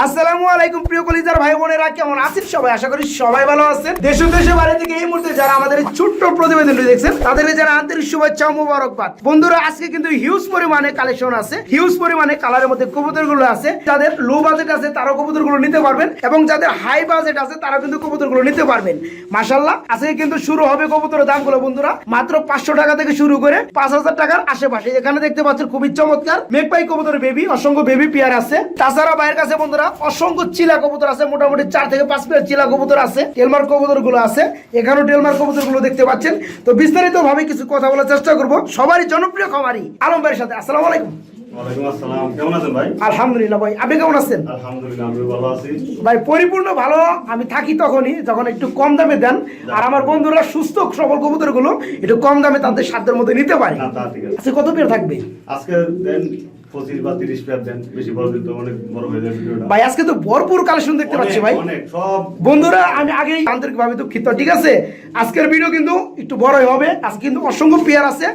আসসালামু আলাইকুম, প্রিয় কলিজার ভাই বোনেরা, কেমন আছেন সবাই? আশা করি সবাই ভালো আছেন। দেশ ও দেশের বাইরে থেকে এই মুহূর্তে যারা আমাদের ছোট্ট দেখছেন যারা আন্তরিক শুভেচ্ছা বন্ধুরা, আজকে কিন্তু হিউজ পরিমাণে কালেকশন আছে। হিউজ পরিমাণে কালারের মধ্যে আছে। যাদের লো বাজেট আছে নিতে পারবেন। এবং যাদের হাই বাজেট আছে তারা কিন্তু কবুতরগুলো নিতে পারবেন। মাসাল্লাহ আজকে কিন্তু শুরু হবে কবুতরের দামগুলো, বন্ধুরা। মাত্র পাঁচশো টাকা থেকে শুরু করে পাঁচ হাজার টাকার আশেপাশে। এখানে দেখতে পাচ্ছেন খুবই চমৎকার, মেঘপাই কবুতর বেবি অসংখ্য বেবি পেয়ার আছে। তাছাড়া বাইরের কাছে, বন্ধুরা অসংখ্য চিলা কবুতর আছে মোটামুটি চার থেকে পাঁচ পেয়ার চিলা কবুতর আছে টেলমার কবুতরগুলো আছে এখানেও টেলমার কবুতরগুলো দেখতে পাচ্ছেন। তো বিস্তারিত ভাবে কিছু কথা বলার চেষ্টা করব। সবারই জনপ্রিয় খামারি আলম ভাইয়ের সাথে। আসসালামু আলাইকুম। আলহামদুলিল্লাহ ভাই আপনি কেমন আছেন? ভাই পরিপূর্ণ ভালো আমি থাকি তখনই যখন একটু কম দামে দেন আর আমার বন্ধুরা সুস্থ সবল কবুতরগুলো একটু কম দামে তাদের সাধ্যের মধ্যে নিতে পারে। আজকে কত পেয়ার থাকবে? আজকে পঁচিশ বা তিরিশ পেয়ার দেন বেশি বড় দিন অনেক বড় হয়ে যায় ভিডিওটা। ভাই আজকে তো ভরপুর কালেকশন দেখতে পাচ্ছি ভাই। সব। বন্ধুরা আমি আগেই আন্তরিকভাবে দুঃখিত। ঠিক আছে? আজকের ভিডিও কিন্তু একটু বড়ই হবে। আজকে কিন্তু অসংখ্য পেয়ার আছে।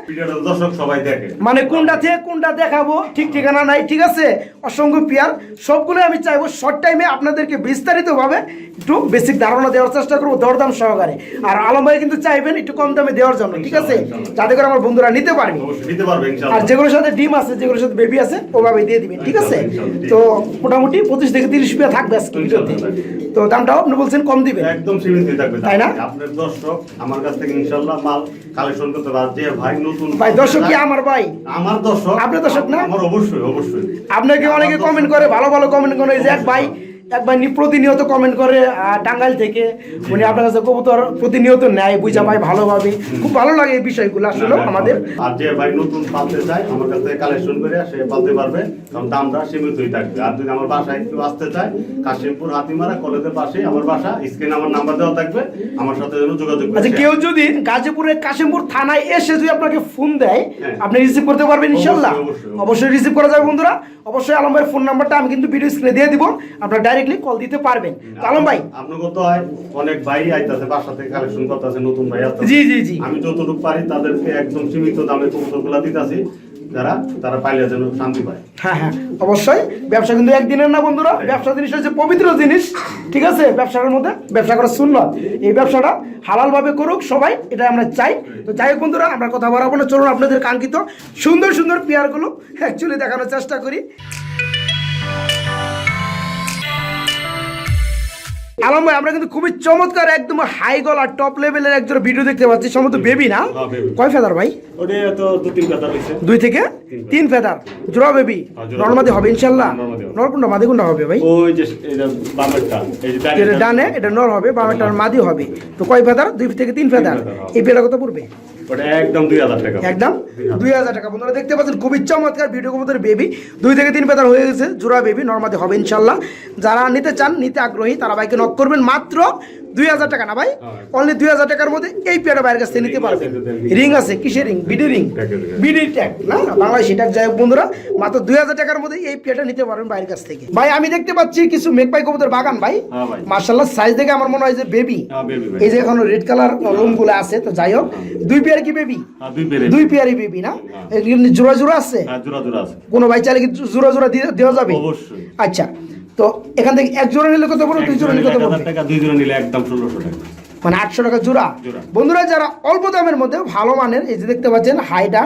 দর্শক সবাই দেখে। মানে কোনটা থেকে কোনটা দেখাবো ঠিক ঠিকানা নাই ঠিক আছে? অসংখ্য পেয়ার সবগুলো আমি চাইব শর্ট টাইমে আপনাদেরকে বিস্তারিতভাবে একটু বেসিক ধারণা দেওয়ার চেষ্টা করব দরদাম সহকারে। আর আলম ভাই কিন্তু চাইবেন একটু কম দামে দেওয়ার জন্য ঠিক আছে? যাতে করে আমার বন্ধুরা নিতে পারবে নিতে পারবে আর যেগুলোর সাথে ডিম আছে যেগুলোর সাথে বেবি আছে ওভাবে দিয়ে দিবেন ঠিক আছে? তো মোটামুটি পঁচিশ থেকে তিরিশ রুপিয়া থাকবে আজকে ভিডিওতে। তো দামটাও আপনি বলছেন কম দিবেন। একদম সীমিত থাকবে। তাই না? আপনার দর্শক আমার কাছ থেকে ইনশাআল্লাহ মাল কালেকশন করতে পারবে। ভাই নতুন ভাই দর্শক কি আমার ভাই? আমার দর্শক আপনার দর্শক না? আমার অবশ্যই অবশ্যই। আপনাকে অনেকে কমেন্ট করে ভালো ভালো কমেন্ট করে যে ভাই এক ভাই প্রতিনিয়ত কমেন্ট করে টাঙ্গাইল থেকে। উনি আপনার কাছে কবুতর প্রতিনিয়ত নেয় বুঝা পায় ভালোভাবে। খুব ভালো লাগে এই বিষয়গুলো আসলে আমাদের। আর যে ভাই নতুন পালতে চায় আমার কাছ কালেকশন করে সে পালতে পারবে কারণ দামটা সীমিতই থাকবে। আর যদি আমার বাসায় একটু আসতে চায় কাশিমপুর হাতিমারা কলেজের পাশে আমার বাসা স্ক্রিনে আমার নাম্বার দেওয়া থাকবে আমার সাথে যেন যোগাযোগ আচ্ছা কেউ যদি গাজীপুরের কাশিমপুর থানায় এসে যদি আপনাকে ফোন দেয় হ্যাঁ। আপনি রিসিভ করতে পারবেন ইনশাল্লাহ। অবশ্যই, রিসিভ করা যাবে বন্ধুরা। অবশ্যই আলম ভাইয়ের ফোন নাম্বারটা আমি কিন্তু ভিডিও স্ক্রিনে দিয়ে দিব। আপনারা ডাইরেক্টলি কল দিতে পারবেন। তো আলম ভাই। আপনার কত হয় অনেক ভাই আইতাছে বাসা থেকে কালেকশন করতেছে নতুন ভাই আসতেছে। জি জি জি। আমি যতটুকু পারি তাদেরকে একদম সীমিত দামে কবুতরগুলা দিতাছি। যারা তারা পাইলে যেন শান্তি পায়। হ্যাঁ হ্যাঁ অবশ্যই। ব্যবসা কিন্তু একদিনের না বন্ধুরা। ব্যবসা জিনিস হচ্ছে পবিত্র জিনিস ঠিক আছে? ব্যবসার মধ্যে ব্যবসা করা সুন্নত। এই ব্যবসাটা হালাল ভাবে করুক সবাই এটা আমরা চাই। তো যাই হোক বন্ধুরা আমরা কথা বলাবো না। চলুন আপনাদের কাঙ্ক্ষিত সুন্দর সুন্দর পেয়ারগুলো অ্যাকচুয়ালি দেখানোর চেষ্টা করি। আলম ভাই আমরা কিন্তু খুবই চমৎকার একদম হাই টপ লেভেলের একজন ভিডিও দেখতে পাচ্ছি। সম্ভবত বেবি না? হ্যাঁ, কয় ফেদার ভাই? দুই থেকে তিন ফেদার জোড়া বেবি হ্যাঁ, নর্মাদি হবে ইনশাল্লাহ। নরকুন্ডা মাদি কুন্ডা হবে ভাই। বামেরটা ডানে এটা নর হবে বামেটার মাদি হবে। তো কয় ফেদার দুই থেকে তিন ফেদার হ্যাঁ। এই পেয়ারা কত পড়বে? একদম দুই হাজার টাকা। একদম? দুই হাজার। টাকা। বন্ধুরা দেখতে পাচ্ছেন খুবই চমৎকার ভিডিও কবুতর বেবি দুই থেকে তিন হয়ে গেছে জোড়া বেবি নর্মাদি হবে ইনশাল্লাহ যারা নিতে চান নিতে আগ্রহী তারা বাইকে নক করবেন। মাত্র দুই হাজার টাকা না ভাই? হ্যাঁ। অনলি দুই হাজার টাকার মধ্যে এই বাইরের কাছ থেকে নিতে পারবেন রিং আছে কিসের ring BD ring BD tag না না, বাংলাদেশি ট্যাগ যাই বন্ধুরা মাত্র দুই হাজার টাকার মধ্যে এই পেয়ারটা নিতে পারবেন বাইরের কাছ থেকে। ভাই আমি দেখতে পাচ্ছি কিছু মেঘপাই কবুতর বাগান ভাই। হ্যাঁ। মার্শাল্লাহ সাইজ দেখে আমার মনে হয় যে বেবি হ্যাঁ। এই যে এখন রেড কালার লোমগুলো আছে তো যাই হোক। দুই পেয়ার কি বেবি হ্যাঁ, দুই পেয়ারই বেবি না? হ্যাঁ। জোড়া জোড়া আছে? হ্যাঁ জোড়া জোড়া আছে। কোনো ভাই চাইলে কি জোড়া জোড়া দেওয়া যাবে? আচ্ছা। তো এখান থেকে এক জোড়া নিলে কত পড়বে? দুই জোড়া নিলে কত পড়বে? টাকা দুই জোড়া নিলে একদম ষোলোশো টাকা। মানে আটশো টাকা জোড়া। বন্ধুরা যারা অল্প দামের মধ্যে ভালো মানের এই যে দেখতে পাচ্ছেন হাইটা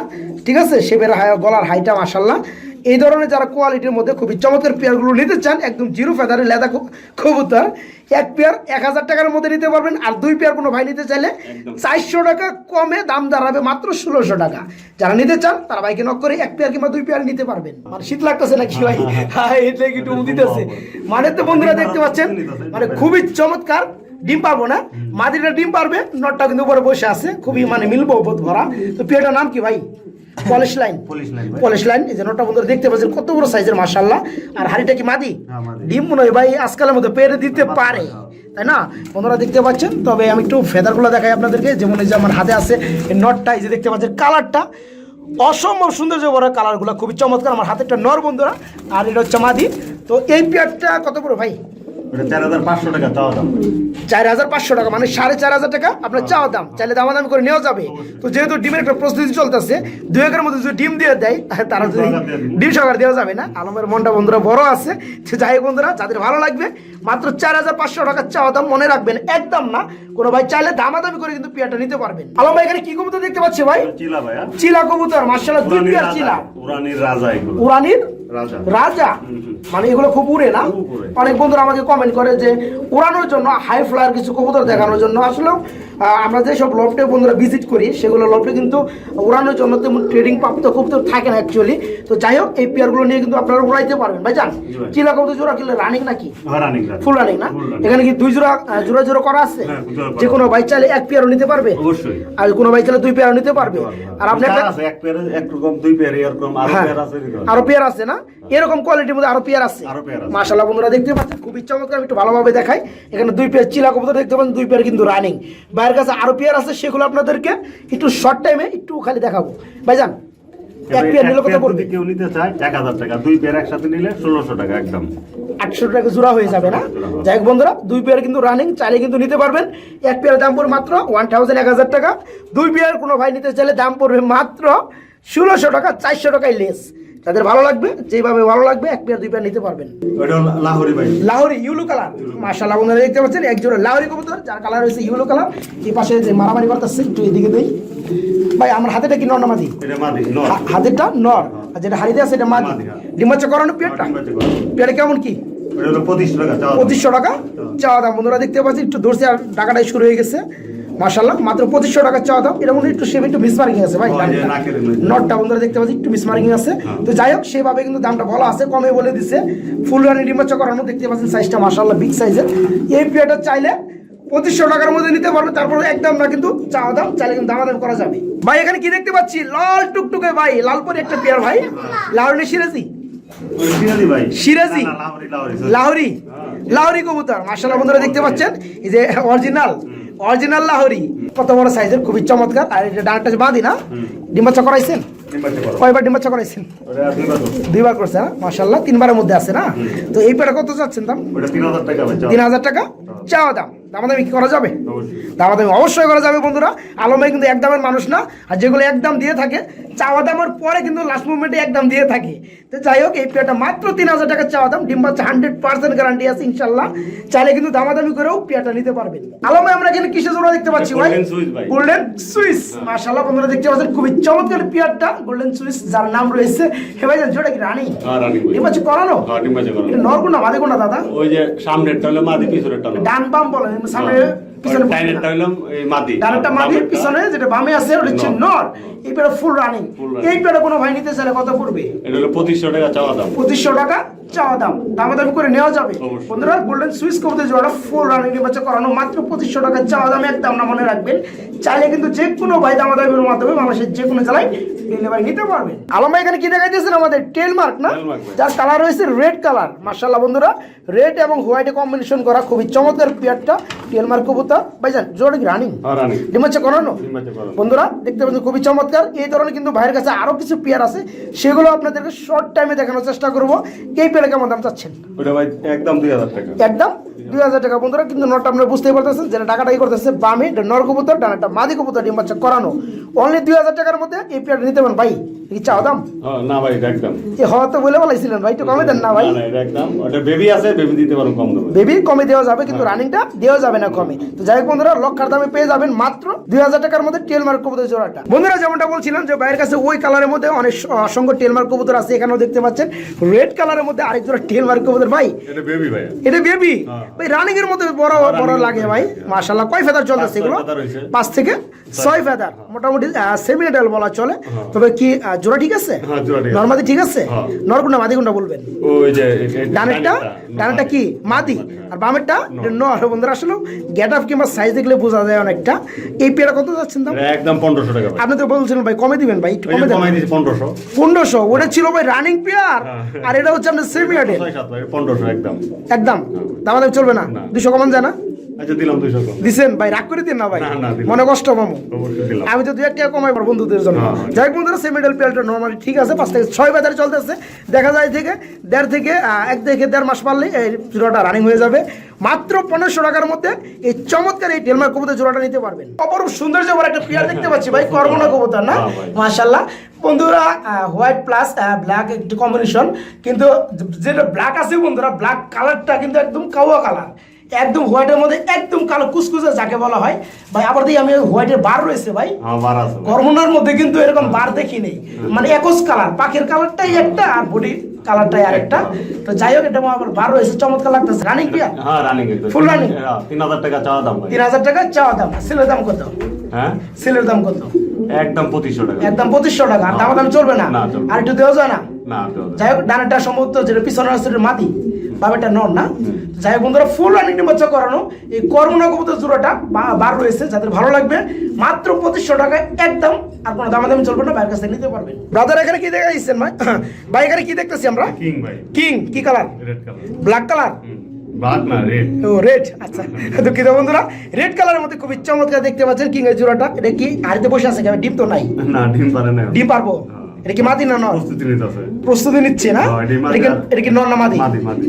ঠিক আছে? শেপের গলার হাইটা মাসাল্লাহ এই ধরনের যারা কোয়ালিটির মধ্যে খুবই চমৎকার পেয়ারগুলো নিতে চান একদম জিরো ফেদারের লেদা কবুতর এক পেয়ার এক হাজার টাকার মধ্যে নিতে পারবেন আর দুই পেয়ার কোনো ভাই নিতে চাইলে চারশো টাকা কমে দাম দাঁড়াবে মাত্র ষোলোশো টাকা। যারা নিতে চান তারা ভাইকে নক করে এক পেয়ার কিংবা দুই পেয়ার নিতে পারবেন। মানে শীত লাগতেছে নাকি ভাই? হ্যাঁ এটা একটু দিতেছে। মানে তো বন্ধুরা দেখতে পাচ্ছেন মানে খুবই চমৎকার ডিম পারব না। মাদিটা ডিম পারবে নটটা কিন্তু উপরে বসে আছে খুবই মানে মিলবো বোধ ভরা তো পেয়ারটার নাম কি ভাই? Polish line. পলিশ লাইন এই যে নটটা বন্ধুরা দেখতে পাচ্ছেন কত বড় সাইজের মাশাল্লাহ আর হাড়িটা কি মাদি? হ্যাঁ, ডিম মনে হয় ভাই আজকালের মধ্যে পেরে দিতে পারে। তাই না? বন্ধুরা দেখতে পাচ্ছেন তবে আমি একটু ফেদারগুলো দেখাই আপনাদেরকে। যেমন এই যে আমার হাতে আছে এই নটটা এই যে দেখতে পাচ্ছেন কালারটা। অসম্ভব সৌন্দর্য বড় কালারগুলো খুবই চমৎকার। আমার হাতে একটা নর বন্ধুরা আর এটা হচ্ছে মাদি। তো এই পেয়ারটা কত বড় ভাই? চার হাজার পাঁচশো টাকা মানে সাড়ে চার হাজার টাকা আপনার চাওয়া দাম। চাইলে দামাদামি করে নেওয়া যাবে। তো যেহেতু ডিমের একটা প্রস্তুতি চলতেছে দু একের মধ্যে যদি ডিম দিয়ে দেয় তারা যদি সহকার দিয়ে দিবে। ডিম সহকার দেওয়া যাবে না। আলমের মনটা বন্ধুরা বড় আছে। তো যাই বন্ধুরা যাদের ভালো লাগবে মাত্র চার হাজার পাঁচশো টাকার চাওয়া দাম মনে রাখবেন। একদম না কোনো ভাই চাইলে দামাদামি করে কিন্তু পেয়ারটা নিতে পারবেন। আলম ভাই এখানে কি কবুতর দেখতে পাচ্ছি ভাই? চিলা ভাইয়া চিলা কবুতর দুই পেয়ার চিলা। উরানির রাজা রাজা। মানে এগুলো খুব উড়ে না? অনেক বন্ধুরা আমাকে কমেন্ট করে যে উড়ানোর জন্য হাই ফ্লায়ার কিছু কবুতর দেখানোর জন্য আসলেও আমরা যেসব লফটে বন্ধুরা ভিজিট করি সেগুলো লফটে কিন্তু উড়ানোর জন্য তেমন ট্রেডিং প্রাপ্ত কবুতর থাকে না অ্যাকচুয়ালি তো যাই হোক এই পেয়ারগুলো নিয়ে কিন্তু আপনারা উড়াইতে পারবেন। ভাই। জান। চিলা কবুতর জোড়া? কিনলে রানিং নাকি? হ্যাঁ, রানিং। ফুল না? এখানে কি দুই জোড়া জোড়া জোড়া করা আছে? হ্যাঁ, যে কোনো ভাই চাইলে এক পেয়ারও নিতে পারবে? অবশ্যই। আর কোনো ভাই চাইলে দুই পেয়ারও নিতে পারবে? আর আপনি একটা এক পেয়ারে দুই পেয়ারে এরকম আরও হ্যাঁ, পেয়ার আছে আরও পেয়ার আছে না? এরকম কোয়ালিটির মধ্যে আরও পেয়ার আছে। আরও। মাশাআল্লাহ বন্ধুরা দেখতে পাচ্ছেন খুবই চমৎকার একটু ভালোভাবে দেখাই। এখানে দুই পেয়ার চিলা কবুতর দেখতে পাচ্ছেন দুই পেয়ার কিন্তু রানিং বাইরের কাছে আরও পেয়ার আছে সেগুলো আপনাদেরকে একটু শর্ট টাইমে একটু খালি দেখাবো। ভাইজান এক পেয়ার নিলে কত পড়বে? কেউ নিতে চায় এক হাজার টাকা। দুই পেয়ার একসাথে নিলে ষোলোশো টাকা একদম। আটশো টাকা জোড়া হয়ে যাবে না? যাই হোক বন্ধুরা দুই পেয়ার কিন্তু রানিং চাইলে কিন্তু নিতে পারবেন। এক পেয়ার দাম পড়বে মাত্র ওয়ান থাউজেন্ড এক হাজার টাকা। দুই পেয়ার কোনো ভাই নিতে চাইলে দাম পড়বে মাত্র ষোলোশো টাকা চারশো টাকায় লেস। তাদের ভালো লাগবে যেভাবে ভালো লাগবে এক পেয়ার দুই পেয়ার নিতে পারবেন। ওইটা লাহোরি ভাই। Lahori yellow colour. মাশাআল্লাহ বন্ধুরা দেখতে পাচ্ছেন লাহোরি কবুতর যার কালার হয়েছে ইউলো কালার। এই পাশে যে মারামারি করতেছে একটু এদিকে দেই। ভাই আমার হাতেটা কি নর না মাদি? হাতেরটা নর। আর যেটা হাড়িতে আছে এটা মাদি। হ্যাঁ। করানো পেয়ারটা? ডিম পেয়ারটা কেমন কি? পঁচিশশো টাকা চাওয়া দাম। বন্ধুরা দেখতে পাচ্ছি একটু ধরছে আর টাকাটাই শুরু হয়ে গেছে। মাশাল্লাহ মাত্র পঁচিশশো টাকা চাওয়া দাম এটা মনে একটু সেম একটু মিসমার্কিং আছে ভাই। নটটা বন্ধুরা দেখতে পাচ্ছি একটু মিসমার্কিং আছে। হ্যাঁ। তো যাই হোক সেভাবে কিন্তু দামটা বলা আছে কমে বলে দিছে। ফুল রানি ডিমাচ্চা করানো দেখতে পাচ্ছেন সাইজটা মাশাল্লাহ বিগ সাইজের এই পেয়ারটা চাইলে পঁচিশশো টাকার মধ্যে নিতে পারবে তারপরে একদম না কিন্তু চাওয়া দাম চাইলে কিন্তু দামাদাম করা যাবে। ভাই এখানে কি দেখতে পাচ্ছি? লাল টুকটুকে ভাই লালপুরি একটা পেয়ার ভাই। লাহোরি সিরাজি। সিরাজি না, লাহোরি লাহোরি কবুতর বন্ধুরা দেখতে পাচ্ছেন? এই যে অরিজিনাল অরিজিনাল লাহোরি। কত বড় সাইজের খুবই চমৎকার। আর এটা ডানটা বাঁধি না? ডিম্বাচ্চা করাইছেন? ডিম বাচ্চা করা। কয়বার ডিম্বাচ্চা করাইছেন। দুইবার করছে না মাশাআল্লাহ তিনবারের মধ্যে আছে না? তো এই পেটা কত চাচ্ছেন দাম? তিন হাজার টাকা চাওয়া দাম। দামাদামি কি করা যাবে। দামাদামি অবশ্যই করা যাবে বন্ধুরা। আলমে কিন্তু একদমের মানুষ না আর যেগুলো একদম দিয়ে থাকে চাওয়া দামের পরে কিন্তু লাস্ট মুভমেন্টে একদম দিয়ে থাকে। তো যাই হোক এই পেয়ারটা মাত্র তিন হাজার টাকা চাওয়া দাম ডিম হান্ড্রেড পার্সেন্ট গ্যারান্টি আছে ইনশাল্লাহ। চাইলে কিন্তু দামাদামি করেও পেয়ারটা নিতে পারবেন। আলমে আমরা এখানে কিসে জোড়া দেখতে পাচ্ছি ভাই। গোল্ডেন সুইস মাশাআল্লাহ বন্ধুরা দেখতে পাচ্ছেন খুবই চমৎকার পেয়ারটা গোল্ডেন সুইস যার নাম রয়েছে হে ভাই জোড়া কি রানী? হ্যাঁ। ডিম বাচ্চা করানো? হ্যাঁ, নরগুনা মাদে কোনা দাদা? ওই যে সামনেরটা হলো মাদি পিছনেরটা ডান বাম বলে সামনে পিছনে ডাইনেরটা হলো মাদি। ডানটা মাদি পিছনে যেটা বামে আছে ওটা হচ্ছে নর। নর। এই পেটা ফুল রানিং এই কোনো ভাই নিতে চাইলে কত পড়বে? এটা হলো পঁচিশশো টাকা চাওয়া দাম। পঁচিশশো টাকা? চাওয়া দাম দামা দামি করে নেওয়া যাবে। বন্ধুরা গোল্ডেন সুইচ করতে জোড়া ফুল রানিং বাচ্চা করানো মাত্র পঁচিশশো টাকা চাওয়া দামে একদম না মনে রাখবেন। চাইলে কিন্তু যে কোনো ভাই দামা দামের মাধ্যমে বাংলাদেশের যে কোনো জেলায় ডেলিভারি নিতে পারবেন আলম এখানে কি দেখাইতেছেন? আমাদের টেল মার্ক না। যার কালার রয়েছে রেড কালার মার্শাল্লাহ বন্ধুরা রেড এবং হোয়াইটে কম্বিনেশন করা খুবই চমৎকার পেয়ারটা টেল মার্ক কবুতর। ভাইজান জোড়া কি রানিং ডিমাচ্চা করানো। বন্ধুরা দেখতে পাচ্ছেন খুবই চমৎকার। এই ধরনের কিন্তু ভাইয়ের কাছে আরও কিছু পেয়ার আছে সেগুলো আপনাদেরকে শর্ট টাইমে দেখানোর চেষ্টা করব। এই পেয়ারে কেমন দাম চাচ্ছেন? ওটা ভাই একদম দুই হাজার টাকা। একদম? দুই হাজার টাকা বন্ধুরা কিন্তু নটটা আপনারা বুঝতেই পারতেছেন যেটা টাকাটা কি করতেছে বামে নর কবুতর ডানাটা মাদি কবুতর ডিম বাচ্চা করানো। অনলি দুই হাজার টাকার মধ্যে এই পেয়ারটা নিতে পারেন ভাই। কি চাও দাম? হ্যাঁ, না ভাই একদম। এ হওয়া তো বলে বলাইছিলেন ভাই একটু কমে দেন না ভাই। না, না, এটা একদম। ওটা বেবি আছে বেবি দিতে পারো কম দামে। বেবি কমে দেওয়া যাবে কিন্তু রানিংটা দেওয়া যাবে না কমে। তো যাই হোক বন্ধুরা লক্ষার দামে পেয়ে যাবেন মাত্র দুই হাজার টাকার মধ্যে টেল কবুতর জোড়াটা। বন্ধুরা যেমনটা বলছিলাম যে ভাইয়ের কাছে ওই কালারের মধ্যে অনেক অসংখ্য টেল মার্ক কবুতর আছে এখানেও দেখতে পাচ্ছেন। রেড কালারের মধ্যে আরেক জোড়া টেল মার্ক কবুতর ভাই। এটা বেবি ভাই এটা বেবি হ্যাঁ। ভাই রানিং এর মধ্যে বড় হ্যাঁ, বড় লাগে ভাই। মাশাআল্লাহ কয় ফেদার চলতেছে এগুলো? পাঁচ থেকে ছয়। ফেদার মোটামুটি সেমি এডাল বলা চলে। তবে কি জোড়া ঠিক আছে? হ্যাঁ। নর্মাদি ঠিক আছে? হ্যাঁ। নরকুন্ডা মাদি কোনটা বলবেন। ওই যে ডানেরটা? ডানেরটা। কি? মাদি? আর বামেরটা? নর বন্ধুরা আসলে গেট আপ কিংবা সাইজ দেখলে বোঝা যায় অনেকটা। এই পেয়ারা কত যাচ্ছেন দাম? একদম টাকা আপনি তো বলছিলেন ভাই কমে দিবেন ভাই একটু কমে দেন। দিয়েছি পনেরোশো। ওটা ছিল ভাই রানিং পেয়ার আর এটা হচ্ছে আপনার সেমি একদম। একদম। দাম দাম চলবে না। দুশো কমান যায় না আচ্ছা দিলাম দুইশো কম দিছেন? ভাই রাগ করে দিন না ভাই। না, না, দিলাম। মনে কষ্ট মামু আমি তো দুই টাকা কমাই পারব বন্ধুদের জন্য। হ্যাঁ, হ্যাঁ। যাই হোক বন্ধুরা সেমিডাল পেয়ারটা নর্মালি ঠিক আছে। পাঁচ থেকে ছয় বাজারে চলতেছে। দেখা যায় থেকে দেড় থেকে এক থেকে দেড় মাস পারলে এই জোড়াটা রানিং হয়ে যাবে। মাত্র পনেরোশো টাকার মধ্যে এই চমৎকার এই টেলমার কবুতর জোড়াটা নিতে পারবেন। অপরূপ সৌন্দর্য আমার একটা পেয়ার দেখতে পাচ্ছি ভাই কর্মনা কবুতর না? হ্যাঁ, ভাই। বন্ধুরা হোয়াইট প্লাস ব্ল্যাক একটু কম্বিনেশন কিন্তু যেটা ব্ল্যাক আছে বন্ধুরা ব্ল্যাক কালারটা কিন্তু একদম কাওয়া কালার একদম হোয়াইটের মধ্যে একদম কালো কুসকুসে যাকে বলা হয়। ভাই আবার দিই আমি হোয়াইটের বার রয়েছে ভাই। গরমনার মধ্যে কিন্তু এরকম বার দেখি নেই। মানে একস কালার পাখির কালারটাই একটা আর বডি কালারটাই আরেকটা তো যাই হোক এটা আমার বার রয়েছে চমৎকার লাগতেছে। রানিং কি হ্যাঁ রানিং? হ্যাঁ, তিন হাজার টাকা চাওয়া দাম ভাই। তিন হাজার টাকা চাওয়া দাম। সেলের দাম কত? হ্যাঁ? সেলের দাম কত? একদম টাকা। একদম পঁচিশশো টাকা। আর দাম দাম চলবে না। আর একটু দেওয়া যায় না? না যাই হোক ডানাটা সম্ভবত যেটা পিছনে মাটি বাবাটা নর না। যাই হোক বন্ধুরা ফুল রানিং নির্বাচন করানো। এই কর্মনা কবুতর জোড়াটা বার রয়েছে যাদের ভালো লাগবে মাত্র পঁচিশশো টাকায় একদম আর কোনো দামাদামি চলবে না বাইরের কাছে নিতে পারবেন ব্রাদার এখানে কি দেখা দিচ্ছেন ভাই? ভাই এখানে কি দেখতেছি আমরা? কিং ভাই। কিং কি colour red colour black colour ও রেড আচ্ছা দুঃখিত বন্ধুরা। রেড কালারের মধ্যে খুবই চমৎকার দেখতে পাচ্ছেন কিং এর জোড়াটা। এটা কি হাড়িতে বসে আছে ডিম তো নাই। না ডিম পারে না। ডিম পারব? এটা কি মাদি না নর প্রস্তুতি নিচ্ছে না? হ্যাঁ, এটা কি- নর না মাদি।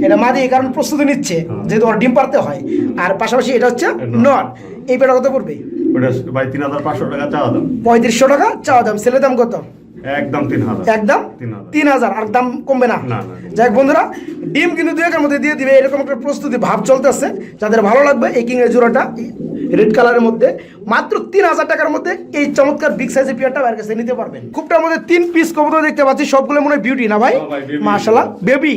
এটা মাদি এই কারণে প্রস্তুতি নিচ্ছে হ্যাঁ। যেহেতু ওর ডিম পারতে হয়। আর পাশাপাশি এটা হচ্ছে নর। এই বেটা কত পড়বে? পাঁচশো টাকা চাওয়া দাম। পঁয়ত্রিশশো টাকা চাওয়া দাম। ছেলে দাম কত? একদম তিন হাজার। একদম? তিন হাজার। আর দাম কমবে না। যাই হোক বন্ধুরা ডিম কিন্তু দুই একের মধ্যে দিয়ে দিবে এরকম একটা প্রস্তুতি ভাব চলতেছে। যাদের ভালো লাগবে এই কিংয়ের জোড়াটা রেড কালারের মধ্যে মাত্র তিন হাজার টাকার মধ্যে এই চমৎকার বিগ সাইজের পিয়ারটা বাইরের কাছে নিতে পারবেন। খুবটার মধ্যে তিন পিস কবুতর দেখতে পাচ্ছি সবগুলো মনে হয় বিউটি না ভাই? মাশাল্লাহ বেবি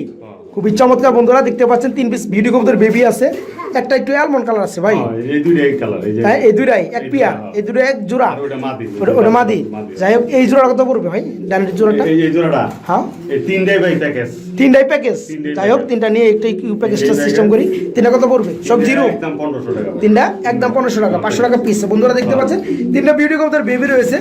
খুবই চমৎকার বন্ধুরা দেখতে পাচ্ছেন তিন পিস বিউটি কবুতর বেবি আছে। একটা একটু অ্যালমন্ড কালার আছে ভাই। হ্যাঁ, এই দুইটা এক কালার হ্যাঁ এই দুইটাই এক পিয়া এই দুটো এক জোড়া। ওটা মাদি ওটা- ওটা মাদি। যাই হোক এই জোড়া কত পড়বে ভাই? ডানের জোড়াটা? এই এই জোড়াটা? হ্যাঁ। এই তিনটাই ভাই প্যাকেজ তিনটাই প্যাকেজ যাই হোক তিনটা নিয়ে একটু প্যাকেজটা সিস্টেম করি। তিনটা কত পড়বে? সব জিরো একদম পনেরোশো টাকা। তিনটা? একদম পনেরোশো টাকা পাঁচশো টাকা পিস বন্ধুরা দেখতে পাচ্ছেন তিনটা বিউটি কবুতর বেবি রয়েছে।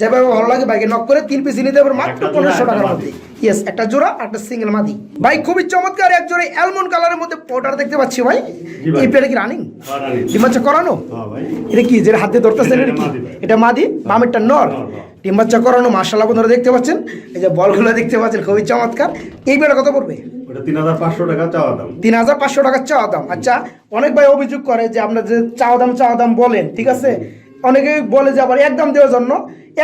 যেভাবে ভালো লাগে বাইকে নক করে তিন পিস নিতে পারবে মাত্র পনেরোশো টাকার মধ্যে ইয়েস একটা জোড়া একটা সিঙ্গেল মাদি। ভাই খুবই চমৎকার এক জোড়া অ্যালমন্ড কালারের মধ্যে পাউডার দেখতে পাচ্ছি ভাই। এই পেটে কি রানিং রানী। ডিমাচ্ছা করানো? হ্যাঁ এটা কি যেটা হাতে ধরতেছেন এটা কি? এটা মাদি? বামেরটা নর? নর, নর। ডিম বাচ্চা করানো বন্ধুরা দেখতে পাচ্ছেন? এই যে বলগুলো দেখতে পাচ্ছেন খুবই চমৎকার। এই বেড়া কত পড়বে? তিন হাজার পাঁচশো টাকা চাওয়া দাম। আচ্ছা অনেক ভাই অভিযোগ করে যে আপনার যে চাওয়া দাম চাওয়া দাম বলেন ঠিক আছে? অনেকে বলে যে আবার একদম দেওয়ার জন্য।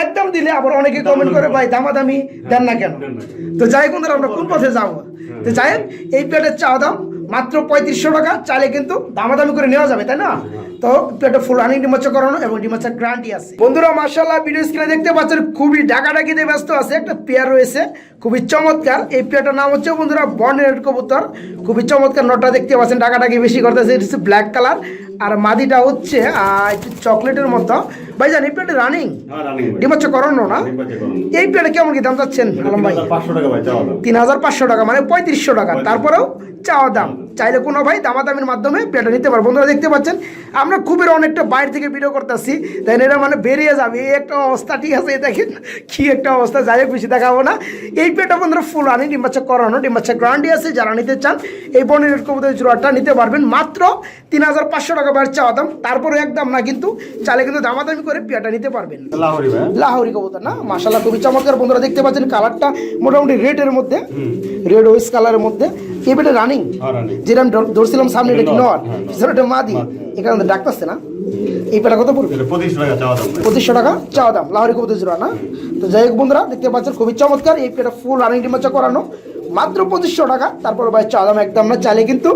একদম দিলে আবার অনেকে কমেন্ট করে ভাই দামাদামি দেন না কেন? তো যাই বন্ধুরা আমরা কোন পথে যাব? তো যাই এই প্লেটের চা দাম মাত্র পঁয়ত্রিশশো টাকা চালে কিন্তু দামাদামি করে নেওয়া যাবে তাই না? তো প্লেটে ফুল রানিং ডিমাচ্চা করানো এবং ডিমাচ্চা গ্রান্টি আছে। বন্ধুরা মার্শাল্লাহ ভিডিও স্ক্রিনে দেখতে পাচ্ছেন খুবই ডাকাডাকিতে ব্যস্ত আছে একটা পেয়ার রয়েছে খুবই চমৎকার। এই পেয়ারটার নাম হচ্ছে বন্ধুরা বর্ণের কবুতর খুবই চমৎকার নটটা দেখতে পাচ্ছেন ডাকাডাকি বেশি করতেছে ব্ল্যাক কালার আর মাদিটা হচ্ছে একটু চকলেটের মতো। ভাই জান এই প্লেটে রানিং? ডিমাচ্ছে করণ না। এই প্লেটে কেমন কি দাম চাচ্ছেন আলম ভাই? তিন হাজার পাঁচশো টাকা মানে পঁয়ত্রিশশো টাকা। তারপরেও চাওয়া দাম। চাইলে কোনো ভাই দামাদামির মাধ্যমে পেটা নিতে পারো। বন্ধুরা দেখতে পাচ্ছেন আমরা খুবই অনেকটা বাইরে থেকে ভিডিও করতেছি। তাই এটা মানে বেরিয়ে যাবে। এই একটা অবস্থা ঠিক আছে দেখেন কি একটা অবস্থা যাই হোক বেশি দেখাবো না। এই পেটা বন্ধুরা ফুল আনি ডিম্বাচ্চা করানো ডিম্বাচ্চা গ্রান্ডি আছে। যারা নিতে চান এই বনের কবুতর জোড়াটা নিতে পারবেন। মাত্র তিন হাজার পাঁচশো টাকা বাইরে চাওয়া দাম। তারপরে একদম না কিন্তু চাইলে কিন্তু দামাদামি করে পেয়াটা নিতে পারবেন। লাহরি কবুতর না? মাশাল্লাহ খুবই চমৎকার। বন্ধুরা দেখতে পাচ্ছেন কালারটা মোটামুটি রেডের মধ্যে। রেড ওয়েস কালারের মধ্যে। রানিং হ্যাঁ রানিং যেটা আমি ধরছিলাম সামনে এটা কি নর, নর হ্যাঁ, পিছনে এটা মাদি। এখানে তো ডাকতেছে না? এই পেটা কত পড়বে? পঁচিশশো টাকা চাওয়া দাম। লাহোরি কবুতর জোড়া না? তো যাই হোক বন্ধুরা দেখতে পাচ্ছেন খুবই চমৎকার। এই পেটা ফুল রানিং ডিমাচা করানো। মাত্র পঁচিশশো টাকা। তারপর ভাই চা দাম একদম না চাইলে কিন্তু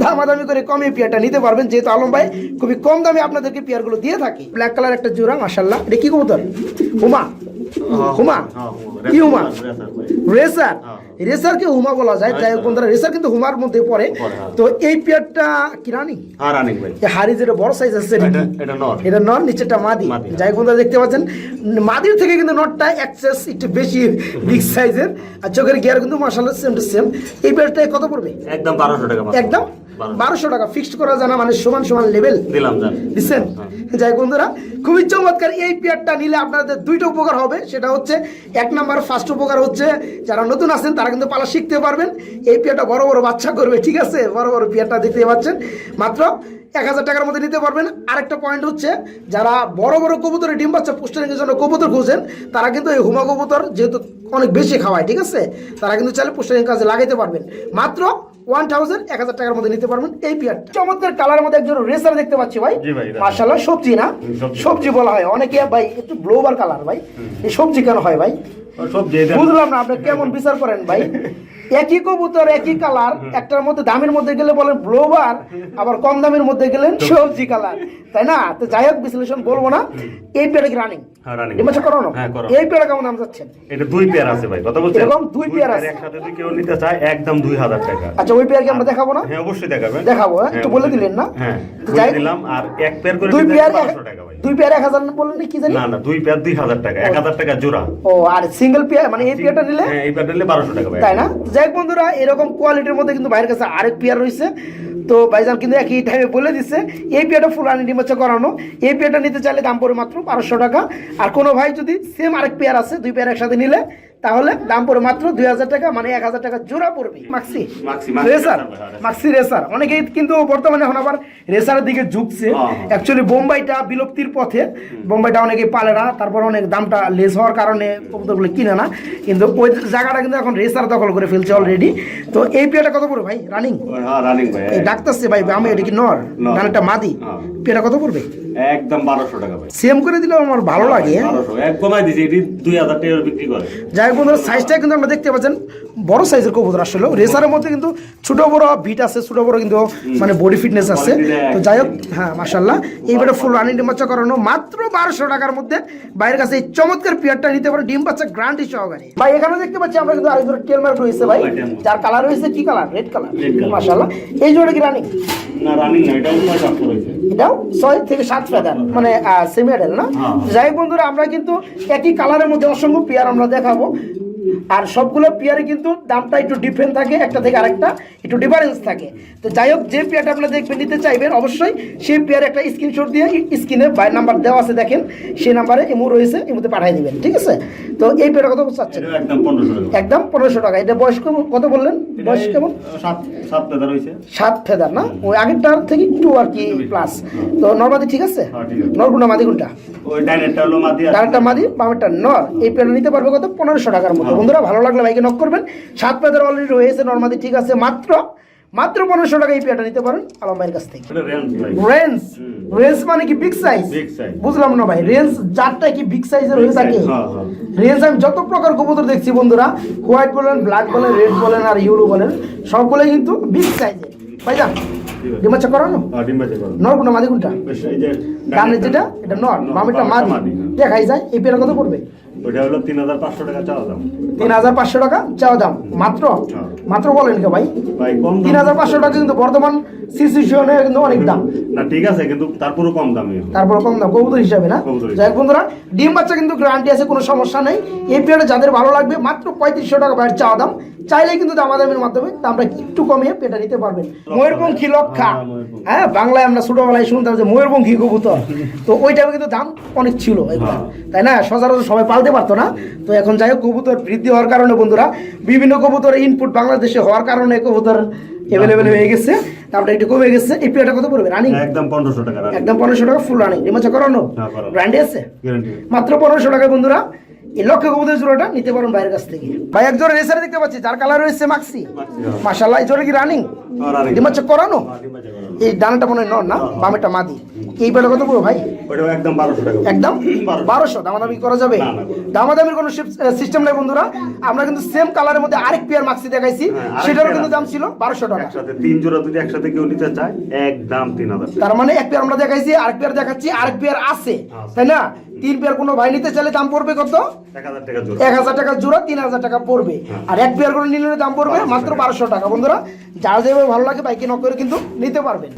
দামাদামি করে কমে পেয়ারটা নিতে পারবেন। যেহেতু আলম ভাই খুবই কম দামে আপনাদেরকে পেয়ারগুলো দিয়ে থাকি। ব্ল্যাক কালার একটা জোড়া মাসাল্লাহ এটা কি কবুতর? হুমা। হুমা। হ্যাঁ, কি হুমা? রেসার? হ্যাঁ। রেসারকে হুমা বলা যায় যাই হোক বন্ধুরা রেসার কিন্তু হুমার মধ্যে পড়ে। হ্যাঁ। তো এই পেয়ারটা কি রানি? হ্যাঁ রানিং ভাই। এই হাড়ি যেটা বড় সাইজ আছে এটা নর। এটা নর নিচেটা মাদি। হ্যাঁ। যাই হোক বন্ধুরা দেখতে পাচ্ছেন মাদির থেকে কিন্তু নটটা এক্সেস একটু বেশি বিগ সাইজের আর চোখের গিয়ার কিন্তু মাশাআল্লাহ সেম টু সেম এই পেয়ারটা কত পড়বে? একদম বারোশো টাকা একদম? বারোশো। টাকা ফিক্সড করা জানা মানে সমান সমান লেভেল দিলাম দিচ্ছেন? যাই বন্ধুরা খুবই চমৎকার এই পেয়ারটা নিলে আপনাদের দুইটা উপকার হবে। সেটা হচ্ছে এক নাম্বার ফার্স্ট উপকার হচ্ছে যারা নতুন আছেন তারা কিন্তু পালা শিখতে পারবেন। এই পেয়ারটা বড় বড় বাচ্চা করবে ঠিক আছে? বড় বড় পেয়ারটা দেখতে পাচ্ছেন। মাত্র এক হাজার টাকার মধ্যে নিতে পারবেন। আরেকটা পয়েন্ট হচ্ছে যারা বড় বড় কবুতরের ডিম বাচ্চা পোস্টারিংয়ের জন্য কবুতর খুঁজেন তারা কিন্তু এই হুমা কবুতর যেহেতু অনেক বেশি খাওয়ায় ঠিক আছে? তারা কিন্তু চাইলে পোস্টারিং কাজে লাগাইতে পারবেন। মাত্র ওয়ান থাউজেন্ড এক হাজার টাকার মধ্যে নিতে পারবেন এই পিয়ারটা। চমৎকার কালার মধ্যে একজন রেসার দেখতে পাচ্ছি ভাই। মার্শাল্লাহ সবজি না? সবজি। বলা হয়। অনেকে ভাই একটু ব্লোবার কালার ভাই। এই সবজি কেন হয় ভাই। বুঝলাম না আপনি কেমন বিচার করেন ভাই? একই কবুতর একই কালার একটার মধ্যে দামের মধ্যে গেলে বলেন ব্লোবার আবার কম দামের মধ্যে গেলেন সবজি কালার তাই না? তো যাই হোক বিশ্লেষণ বলব না। এই পেয়ারে কি রানিং হ্যাঁ। করানো? হ্যাঁ, এই পেয়ারে কেমন দাম যাচ্ছেন? এটা দুই পেয়ার আছে ভাই কথা বলছেন? এরকম দুই পেয়ার আছে। একসাথে যদি কেউ নিতে চায় একদম দুই হাজার টাকা। আচ্ছা ওই পেয়ার কি আমরা দেখাবো না? হ্যাঁ অবশ্যই দেখাবেন। দেখাবো, হ্যাঁ? একটু বলে দিলেন না? হ্যাঁ যাই- দিলাম আর এক পেয়ার করে দুই পেয়ার চাইলে 1200 টাকা ভাই। দুই পেয়ার এক হাজার বললেন কি জানি? না না দুই পেয়ার দুই হাজার টাকা এক হাজার টাকা জোড়া। ও আর সিঙ্গেল পেয়ার মানে এই পেয়ারটা নিলে? হ্যাঁ এই নিলে টাকা ভাই তাই না? যাই বন্ধুরা, এরকম কোয়ালিটির মধ্যে কিন্তু ভাইয়ের কাছে আরেক পেয়ার রয়েছে। তো ভাইজান কিন্তু একই টাইমে বলে দিচ্ছে এই পেয়ারটা ফুল রানি হচ্ছে করানো। এই পেয়ারটা নিতে চাইলে দাম পড়ে মাত্র বারোশো টাকা। আর কোনো ভাই যদি সেম আরেক পেয়ার আছে, দুই পেয়ার একসাথে নিলে তাহলে দাম পড়ে মাত্র দুই হাজার টাকা মানে এক হাজার টাকা জোড়া পড়বে। মাক্সি? রেসার? Maxi racer. অনেকেই কিন্তু বর্তমানে এখন আবার রেসারের দিকে ঝুঁকছে। অ্যাকচুয়ালি বোম্বাইটা বিলুপ্তির পথে। বোম্বাইটা অনেকে পালে না তারপর অনেক দামটা লেস হওয়ার কারণে কবুতরগুলো কিনে না। কিন্তু ওই জায়গাটা কিন্তু এখন রেসার দখল করে ফেলছে অলরেডি তো এই পেয়ারটা কত পড়বে ভাই? রানিং হ্যাঁ এই ডাকতেছে ভাই আমি এটা কি নর। ডানেরটা মাদি। পেয়ারটা কত পড়বে? একদম বারোশো টাকা সেম করে দিলেও আমার ভালো লাগে। বারোশো। এক দিছি দুই হাজার টাকা বিক্রি করে। যাই বন্ধুরা সাইজটা কিন্তু আমরা দেখতে পাচ্ছেন। বড় সাইজের কবুতর আসলে। রেসারের মধ্যে কিন্তু ছোট বড় বিট আছে ছোট বড় কিন্তু মানে বডি ফিটনেস আছে। তো যাই হোক হ্যাঁ মাসাল্লাহ এইবারে ফুল রানিং ডিম বাচ্চা করানো মাত্র বারোশো টাকার মধ্যে। বাইরের কাছে এই চমৎকার পিয়ারটা নিতে পারে ডিম বাচ্চা গ্রান্টি সহকারে। ভাই এখানে দেখতে পাচ্ছি আমরা কিন্তু আরেক জোড়া টেল মার্ক রয়েছে ভাই যার কালার রয়েছে কি কালার রেড কালার মাসাল্লাহ এই জোড়া কি রানিং না রানিং না এটা উপায় চাপ করেছে এটাও ছয় থেকে সাত ফেদার মানে সেমি অ্যাডেল না? হ্যাঁ। যাই হোক বন্ধুরা আমরা কিন্তু একই কালারের মধ্যে অসংখ্য পেয়ার আমরা দেখাবো। আর সবগুলো পেয়ারে কিন্তু দামটা একটু ডিফারেন্ট থাকে একটা থেকে আরেকটা একটু ডিফারেন্স থাকে। তো যাই হোক যে পেয়ারটা আপনারা দেখবেন নিতে চাইবেন অবশ্যই সেই পেয়ারে একটা স্ক্রিনশট দিয়ে স্ক্রিনে বাই নাম্বার দেওয়া আছে দেখেন। সেই নাম্বারে এমও রয়েছে এমতে পাঠিয়ে দিবেন ঠিক আছে? তো এই পেয়ারটা কত চাচ্ছেন? একদম পনেরোশো টাকা। একদম পনেরোশো টাকা। এটা বয়স কত বললেন? বয়স কেমন? সাত ফেদার না? ওই আগেরটার থেকে একটু আর কি প্লাস তো নর্মাদি ঠিক আছে? হ্যাঁ। নরগুনা মাদি কোনটা ওই ডাইনেরটা মাদি বামেরটা নর। এই পেয়ারটা নিতে পারবে কত? পনেরোশো টাকার মতো। বন্ধুরা ভালো লাগলে ভাইকে নক করবেন। সাত ফেদার অলরেডি রয়েছে নর্মাদি ঠিক আছে। মাত্র মাত্র পনেরোশো টাকা এই পেয়ারটা নিতে পারেন আলম ভাইয়ের কাছ থেকে। রেঞ্জ রেঞ্জ মানে কি বিগ সাইজ বুঝলাম না ভাই রেঞ্জ চারটা কি বিগ সাইজের হয়ে থাকে। রেঞ্জ আমি যত প্রকার কবুতর দেখছি বন্ধুরা হোয়াইট বলেন ব্ল্যাক বলেন রেড বলেন আর ইউলো বলেন সবগুলোই কিন্তু বিগ সাইজের ভাইজান ডিমাচা করানো? হ্যাঁ, নর কোনটা মাদি কোনটা? ডানের যেটা এটা নর বামেরটা মাদি। দেখাই যায় এই পেয়ারা কত পড়বে? হলো তিন হাজার পাঁচশো টাকা চাওয়া দাম। তিন হাজার পাঁচশো টাকা চাও দাম। মাত্র। মাত্র বলেন কে ভাই? ভাই কম তিন হাজার পাঁচশো টাকা কিন্তু বর্তমান সিচুয়েশনে কিন্তু অনেক দাম। না ঠিক আছে কিন্তু তারপরে কম দামে তারপরে কম দাম কবুতর হিসাবে না? কবুতর যাই হোক বন্ধুরা ডিম বাচ্চা কিন্তু গ্যারান্টি আছে কোনো সমস্যা নেই। এই যাদের ভালো লাগবে মাত্র পঁয়ত্রিশশো টাকা বাইরের চাওয়া দাম। চাইলেই কিন্তু দামাদামের মাধ্যমে দামটা একটু কমিয়ে পেটা নিতে পারবেন। ময়ূরপঙ্খী লক্ষা? হ্যাঁ, হ্যাঁ বাংলায় আমরা ছোটবেলায় শুনতাম যে ময়ূরপঙ্খী কবুতর। তো ওই টাইমে কিন্তু দাম অনেক ছিল এগুলা। হ্যাঁ। তাই না? সচরাচর সবাই পালতে পারতো না। তো এখন যাই হোক কবুতর বৃদ্ধি হওয়ার কারণে বন্ধুরা বিভিন্ন কবুতরের ইনপুট বাংলাদেশে হওয়ার কারণে কবুতর অ্যাভেলেবেল হয়ে গেছে। দামটা একটু কমে গেছে। এই পেয়ারটা কত পড়বে? রানিং একদম পনেরোশো টাকা একদম পনেরোশো টাকা ফুল রানিং রিমাচা করানো? ব্র্যান্ডে আছে? মাত্র পনেরোশো টাকা বন্ধুরা এই লক্ষ্য কবুতর জোড়াটা নিতে পারেন বাইরের কাছ থেকে। ভাই এক জোড়া রেসারে দেখতে পাচ্ছি যার কালার রয়েছে মাক্সি মাসাল্লাহ এই জোড়া কি রানিং রিমাচা করানো? এই ডানাটা মনে হয় নর না? বামেটা মাদি। এই বেলা কত ভাই? একদম বারোশো টাকা। একদম? বারোশো। বারোশো? দামাদামি করা যাবে। দামাদামির কোনো সিস্টেম নেই বন্ধুরা। আমরা কিন্তু সেম কালারের মধ্যে আরেক পেয়ার মাক্সি দেখাইছি। হ্যাঁ, সেটারও কিন্তু দাম ছিল বারোশো টাকা। একসাথে তিন জোড়া যদি একসাথে কেউ নিতে চায় একদম তিন হাজার তার মানে এক পেয়ার আমরা দেখাইছি আরেক পেয়ার দেখাচ্ছি আরেক পেয়ার আছে। তাই না? তিন পেয়ার কোনো ভাই নিতে চাইলে দাম পড়বে কত? এক হাজার টাকা জোড়া। তিন হাজার টাকা পড়বে। আর এক পেয়ার করে নিলে দাম পড়বে মাত্র বারোশো টাকা। বন্ধুরা যার যেভাবে ভালো লাগে বাইকে নক করে কিন্তু নিতে পারবেন।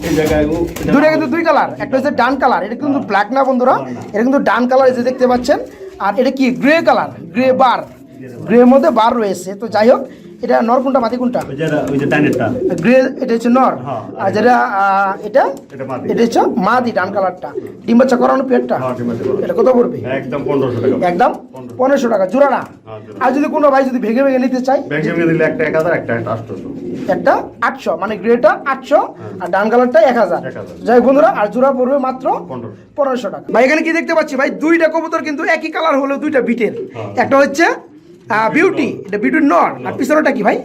দুটা কিন্তু দুই কালার একটা হচ্ছে ডান কালার এটা কিন্তু ব্ল্যাক না বন্ধুরা এটা কিন্তু ডান কালার এসে যে দেখতে পাচ্ছেন আর এটা কি? Grey colour grey bar grey মধ্যে বার রয়েছে। তো যাই হোক এটা নর কোনটা মাদি কোনটা? ওই যে ওই যে ডাইনেরটা। গ্রে এটা হচ্ছে নর। হ্যাঁ, আর যেটা এটা? এটা হচ্ছে মাদি ডান কালারটা। ডিম বাচ্চা করানো পেটটা? হ্যাঁ। এটা কত পড়বে? একদম পনেরোশো টাকা একদম পনেরোশো। টাকা হ্যাঁ, আর যদি কোনো ভাই যদি ভেঙে ভেঙে নিতে চাই দিলে একটা এক হাজার একটা আটশোশো। একটা আটশো মানে গ্রেটা আটশো আর ডান কালারটা এক হাজার। 1000 যাই বন্ধুরা আর জোড়া পড়বে মাত্র পনেরোশো। টাকা। ভাই এখানে কি দেখতে পাচ্ছি? ভাই দুইটা কবুতর কিন্তু একই কালার হলেও দুইটা বিটের। একটা হচ্ছে বিউটি এটা বিউটির নর আর পিছনেটা কি ভাই?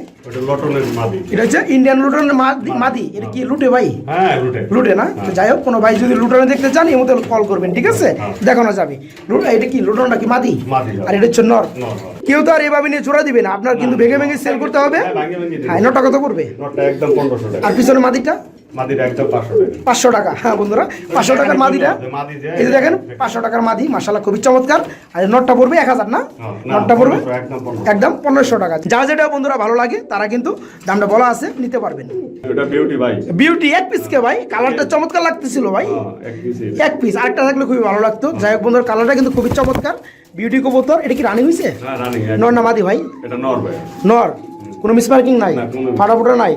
এটা হচ্ছে ইন্ডিয়ান লুটনের মাদি এটা কি লুটে ভাই? হ্যাঁ লুটে। না? তো যাই হোক কোনো ভাই যদি লুটনে দেখতে চান এই মতো কল করবেন ঠিক আছে? হ্যাঁ। দেখানো যাবে। এটা কি লুটনটা কি মাদি। আর এটা হচ্ছে নর। কেউ তো আর এভাবে নিয়ে দিবে না। আপনার কিন্তু ভেঙে ভেঙে সেল করতে হবে। হ্যাঁ। হ্যাঁ নটা কত আর পিছনে মাদিটা? মাদিটা একদম টাকা। হ্যাঁ বন্ধুরা পাঁচশো টাকার মাদিটা। এই যে দেখেন পাঁচশো টাকার মাদি খুবই চমৎকার। আর নটটা পড়বে এক হাজার না? হ্যাঁ, নটটা পড়বে? একদম 1500 পনেরোশো টাকা। যা যেটা বন্ধুরা ভালো লাগে তারা কিন্তু দামটা বলা আছে নিতে পারবেন। বিউটি ভাই। বিউটি এক পিস কে ভাই? কালারটা চমৎকার লাগতেছিল ভাই। হ্যাঁ, এক পিস আরেকটা থাকলে খুবই ভালো লাগতো। যাই হোক বন্ধুর কালারটা কিন্তু খুবই চমৎকার। বিউটি কবুতর এটা কি রানিং হয়েছে হ্যাঁ রানিং নর না মাদি ভাই? এটা নর ভাই। নর। কোনো মিসমার্কিং নাই ফাটা ফুটা ফাটাফোটা নাই।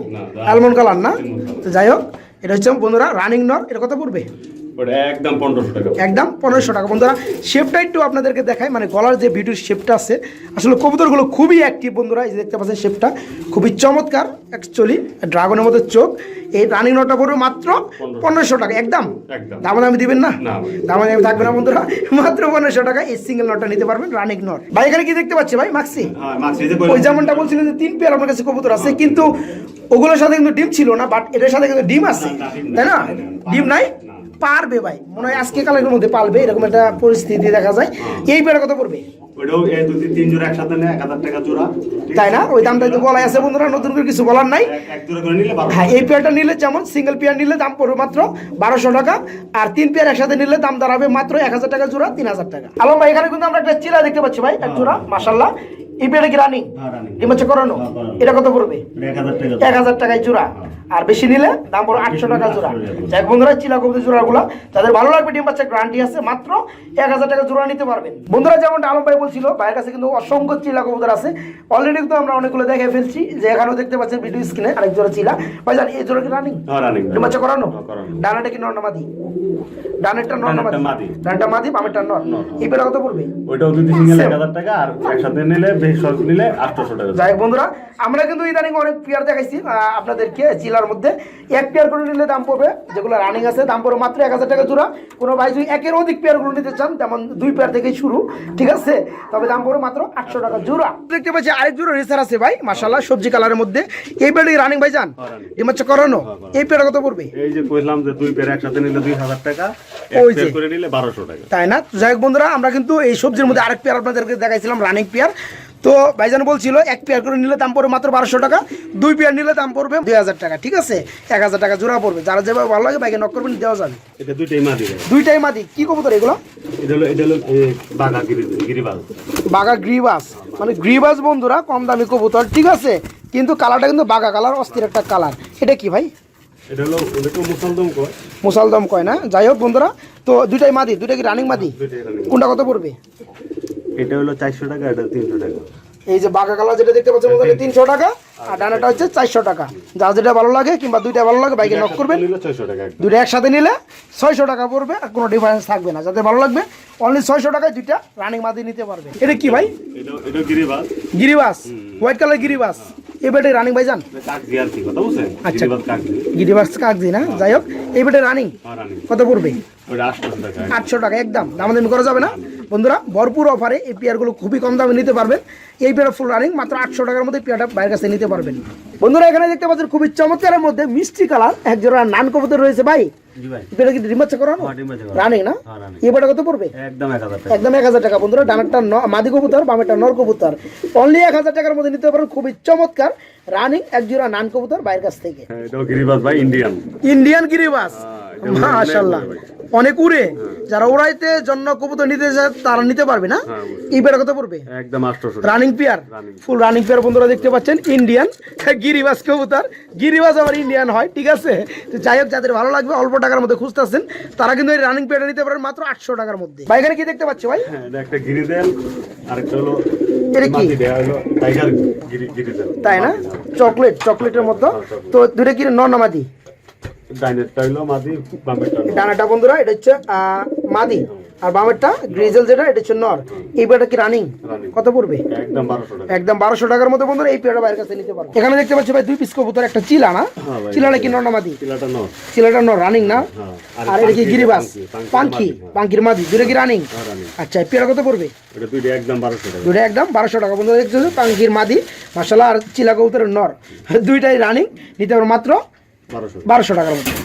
অ্যালমন্ড কালার না তো যাই হোক এটা হচ্ছে বন্ধুরা রানিং নর এটা কথা পড়বে ওটা একদম পনেরোশো টাকা একদম পনেরোশো টাকা। বন্ধুরা শেপটা একটু আপনাদেরকে দেখায় মানে গলার যে ভিডিওর শেপটা আছে আসলে কবুতরগুলো খুবই অ্যাক্টিভ বন্ধুরা এই যে দেখতে পাচ্ছেন শেপটা খুবই চমৎকার অ্যাকচুয়ালি ড্রাগনের মতো চোখ। এই রানিং নটা পড়বে মাত্র পনেরোশো টাকা। একদম? একদম। দাম দামি দিবেন না? না দাম দামি থাকবে না বন্ধুরা। মাত্র পনেরোশো টাকা এই সিঙ্গেল নটটা নিতে পারবেন রানিং নট ভাই এখানে কি দেখতে পাচ্ছি ভাই? মাক্সি হ্যাঁ মাক্সি ওই যেমনটা বলছিলেন যে তিন পেয়ার আপনার কাছে কবুতর আছে কিন্তু ওগুলোর সাথে কিন্তু ডিম ছিল না বাট এটার সাথে কিন্তু ডিম আছে। তাই না? ডিম নাই। পারবে ভাই। মনে হয় আজকে কালের মধ্যে পারবে এরকম একটা পরিস্থিতি দেখা যায়। এই পেয়ারা কত পড়বে এই তাই না? ওই দামটা তো বলাই আছে বন্ধুরা নতুন করে কিছু বলার নাই। হ্যাঁ এই পেয়ারটা নিলে যেমন সিঙ্গেল পেয়ার নিলে দাম পড়বে মাত্র বারোশো টাকা আর তিন পেয়ার একসাথে নিলে দাম দাঁড়াবে মাত্র এক হাজার টাকা জোড়া তিন হাজার টাকা। আলম ভাই এখানে কিন্তু আমরা একটা চিরা দেখতে পাচ্ছি ভাই এক জোড়া মাসাল্লাহ এই পেয়ারটা কি রানিং? হ্যাঁ, ডিম হচ্ছে করানো? হ্যাঁ, এটা কত পড়বে? এক হাজার এক হাজার টাকায় জোড়া। আর বেশি নিলে দাম পড়ো আটশো টাকা জোড়া। যাই বন্ধুরা চিলা কবুতর জোড়াগুলো যাদের ভালো লাগবে ডিম বাচ্চা গ্যারান্টি আছে মাত্র এক হাজার টাকা জোড়া নিতে পারবেন। বন্ধুরা যেমনটা আলম ভাই বলছিল ভাইয়ের কাছে কিন্তু অসংখ্য চিলা কবুতর আছে। অলরেডি কিন্তু আমরা অনেকগুলো দেখে ফেলছি যে এখানেও দেখতে পাচ্ছেন ভিডিও স্ক্রিনে আরেক জোড়া চিলা। ভাই জান এই জোড়া কি রানিং হ্যাঁ ডিম বাচ্চা করানো? হ্যাঁ, ডানাটা কি নর না মাদি? ডানেরটা নর না ডানেরটা মাদি? মাদি। ডানটা মাদি বামেরটা নর? পেটা কত পড়বে? ওইটাও যদি সিঙ্গেল. এক টাকা আর একসাথে নিলে বেশ নিলে আটশোশো টাকা। যাই বন্ধুরা আমরা কিন্তু ইদানিং অনেক পেয়ার দেখাইছি আপনাদেরকে চিলার মধ্যে এক পেয়ার করে নিলে দাম পড়বে। যেগুলো রানিং আছে দাম পড়বে মাত্র এক হাজার টাকা জোড়া। কোনো ভাই যদি একের অধিক পেয়ারগুলো নিতে চান তেমন দুই পেয়ার থেকে শুরু ঠিক আছে? তবে দাম পড়বে মাত্র আটশো টাকা জোড়া। দেখতে পাচ্ছি আরেক জোড়া রেসার আছে ভাই মাসাল্লাহ সবজি কালারের মধ্যে। এই পেয়ারটি রানিং ভাই যান হ্যাঁ। ডিমাচ্ছে করানো? এই পেয়ার কত পড়বে? এই যে কইলাম যে দুই পেয়ার একসাথে নিলে দুই হাজার টাকা ওই যে। করে নিলে বারোশো টাকা। তাই না? যাই হোক বন্ধুরা আমরা কিন্তু এই সবজির মধ্যে আরেক পেয়ার আপনাদেরকে দেখাইছিলাম রানিং পেয়ার তো ভাইজান বলছিল এক পেয়ার করে নিলে দাম পড়বে মাত্র বারোশো টাকা দুই পেয়ার নিলে দাম পড়বে দুই হাজার টাকা ঠিক আছে? এক হাজার টাকা জোড়া পড়বে। যারা যেভাবে ভালো লাগে বাইকে নক করবেন দেওয়া যাবে। এটা দুইটাই মাদি দুইটাই মাদি। কি কবুতর এগুলো? বাঘা গ্রিবাস। মানে গ্রিবাস বন্ধুরা কম দামি কবুতর ঠিক আছে? কিন্তু কালারটা কিন্তু বাঘা কালার অস্থির একটা কালার। এটা কি ভাই? মুসালদম কয়। না? যাই হোক বন্ধুরা তো দুইটাই মাদি দুইটা কি রানিং মাদি। কোনটা কত পড়বে? এটা হলো চারশো টাকা এটা তিনশো টাকা। এই যে বাঘা কালার যেটা দেখতে পাচ্ছেন মোটামুটি তিনশো টাকা আর ডানাটা হচ্ছে চারশো টাকা। যার যেটা ভালো লাগে কিংবা দুইটা ভালো লাগে বাইকে নক করবেন। দুইটা একসাথে নিলে ছয়শো টাকা পড়বে আর কোনো ডিফারেন্স থাকবে না। যাতে ভালো লাগবে অনলি ছয়শো টাকায় দুইটা রানিং মাদি নিতে পারবে। এটা কি ভাই? গিরিবাস। হোয়াইট কালার গিরিবাস। এই বেটে রানিং ভাই যান আচ্ছা। গিরিবাস কাকজি। না? যাই হোক এই বেটে রানিং হ্যাঁ কত পড়বে? আটশো টাকা। আটশো টাকা একদম। দামাদামি করা যাবে না? বন্ধুরা ভরপুর অফারে এই পেয়ারগুলো খুবই কম দামে নিতে পারবেন। এই পেয়ার ফুল রানিং মাত্র আটশো টাকার মধ্যে পেয়ারটা বাইরের কাছে নিতে পারবেন। বন্ধুরা এখানে দেখতে পাচ্ছেন খুবই চমৎকারের মধ্যে মিষ্টি কালার এক জোড়া নান কবুতর রয়েছে ভাই। জি কি ডিম বাচ্চা করানো? হ্যাঁ। রানিং না? হ্যাঁ, running। কত পড়বে? একদম এক হাজার টাকা। একদম এক হাজার টাকা। বন্ধুরা ডানারটা ন- মাদি কবুতর বামেরটা নর কবুতর। অনলি এক হাজার টাকার মধ্যে নিতে পারেন খুবই চমৎকার রানিং এক জোড়া নান কবুতর বাইরের কাছ থেকে। ইন্ডিয়ান ইন্ডিয়ান গিরিবাস মাশাল্লাহ অনেক উড়ে। যারা উড়াইতে জন্য কবুতর নিতে চায় তারা নিতে পারবে না? হ্যাঁ। এই পেয়ারা কত পড়বে? একদম running pair full running pair বন্ধুরা দেখতে পাচ্ছেন ইন্ডিয়ান গিরিবাস কবুতর। গিরিবাস আবার ইন্ডিয়ান হয় ঠিক আছে? তো যাই হোক যাদের ভালো লাগবে অল্প টাকার মধ্যে খুঁজতেছেন তারা কিন্তু এই রানিং পেয়ারটা নিতে পারেন মাত্র আটশো টাকার মধ্যে। ভাই এখানে কি দেখতে পাচ্ছি ভাই? হ্যাঁ একটা গিরিদেল আরেকটা হলো এটা কি? তাই না? চকলেট চকলেটের মতো তো দুটো কি? নর না মাদি ডাইনেরটা হলো মাদি বামেরটা ডানাটা বন্ধুরা এটা হচ্ছে মাদি আর বামেরটা গ্রিজেল যেটা এটা হচ্ছে নর এই পেয়ারটা কি রানিং। কত পড়বে? একদম বারোশো টাকা। একদম বারোশো টাকার বন্ধুরা এই পেয়ারটা বাইরের কাছে নিতে পারো। এখানে দেখতে পাচ্ছি ভাই দুই পিস কবুতর একটা চিলা না? হ্যাঁ চিলাটা কি নর না মাদি? চিলাটা নর চিলাটা নর রানিং না? হ্যাঁ আর এটা কি পাঙ্কি, গিরিবাস হ্যাঁ। পাঙ্কির মাদি। দুটো কি রানিং আচ্ছা পেয়ারা কত পড়বে? এটা দুইটা একদম বারোশো টাকা। দুটো একদম বারোশো টাকা। বন্ধু দেখছ পাঙ্কির মাদি মাসালা আর চিলা কবুতরের নর। দুইটাই রানিং নিতে পারো মাত্র বারোশো। টাকার মতো।